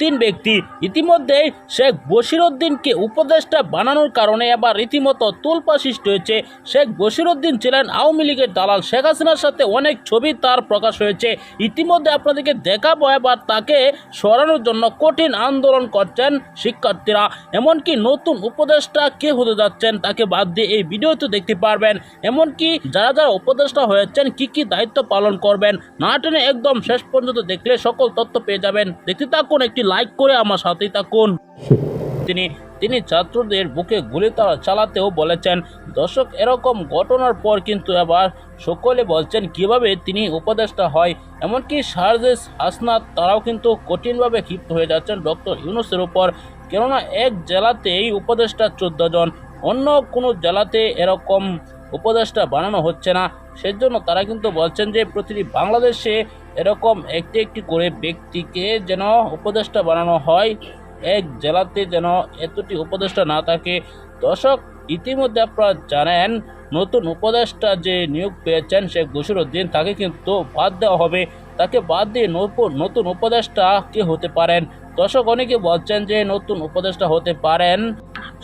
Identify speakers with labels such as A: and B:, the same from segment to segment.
A: তিন ব্যক্তি। ইতিমধ্যে শেখ বশিরউদ্দিনকে উপদেষ্টা বানানোর কারণে এবার রীতিমতো তুলপা সৃষ্টি হয়েছে। শেখ বশিরউদ্দিন ছিলেন আওয়ামী লীগের দালাল। শেখ হাসিনার সাথে অনেক ছবি তার প্রকাশ হয়েছে। ইতিমধ্যে আপনাদেরকে দেখাবো এবার তাকে সরানোর জন্য কঠিন আন্দোলন করছেন শিক্ষার্থীরা। এমনকি নতুন উপদেষ্টা কে হতে যাচ্ছেন তাকে বাদ দিয়ে এই ভিডিওতে দেখতে পারবেন। এমনকি যারা যারা উপদেষ্টা হয়েছেন কি কি দায়িত্ব পালন করবেন, না টেনে একদম শেষ পর্যন্ত দেখলে সকল তথ্য পেয়ে যাবেন। দেখতে থাকুন একটি লাইক করে আমার সাথেই থাকুন। তিনি তিনি ছাত্রদের বুকে গুলি তা- চালাতেও বলেছেন। দর্শক, এরকম ঘটনার পর কিন্তু এবার সকলে বলছেন, কীভাবে তিনি উপদেষ্টা হয়? এমনকি সার্জেস হাসনাত তারাও কিন্তু কঠিনভাবে ক্ষিপ্ত হয়ে যাচ্ছেন ডক্টর ইউনুসের উপর। কেননা, এক জেলাতেই উপদেষ্টা চোদ্দ জন, অন্য কোনো জেলাতে এরকম উপদেষ্টা বানানো হচ্ছে না। সেজন্য তারা কিন্তু বলছেন যে, প্রতিটি বাংলাদেশে এরকম একটি একটি করে ব্যক্তিকে যেন উপদেষ্টা বানানো হয়, এক জেলাতে যেন এতটি উপদেষ্টা না থাকে। দর্শক, ইতিমধ্যে আপনারা জানেন, নতুন উপদেষ্টা যে নিয়োগ পেয়েছেন শেখ বসিরউদ্দিন তাকে কিন্তু বাদ দেওয়া হবে। তাকে বাদ দিয়ে নতুন উপদেষ্টা কে হতে পারেন? দর্শক, অনেকে বলছেন যে, নতুন উপদেষ্টা হতে পারেন।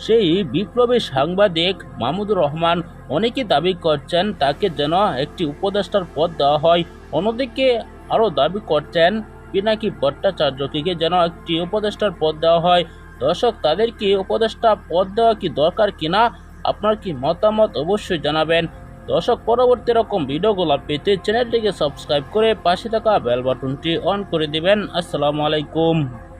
A: সেই বিপ্লবী সাংবাদিক মাহমুদুর রহমান অনেকেই দাবি করছেন তাকে যেন একটি উপদেষ্টার পদ দেওয়া হয়। অন্যদিকে আরও দাবি করছেন পিনাকি ভট্টাচার্যকে যেন একটি উপদেষ্টার পদ দেওয়া হয়। দর্শক তাদেরকে উপদেষ্টা পদ দেওয়া কি দরকার কিনা? আপনার কি মতামত অবশ্যই জানাবেন। দর্শক, পরবর্তী রকম ভিডিওগুলো পেতে চ্যানেলটিকে সাবস্ক্রাইব করে পাশে থাকা বেল বাটনটি অন করে দিবেন। আসসালামু আলাইকুম।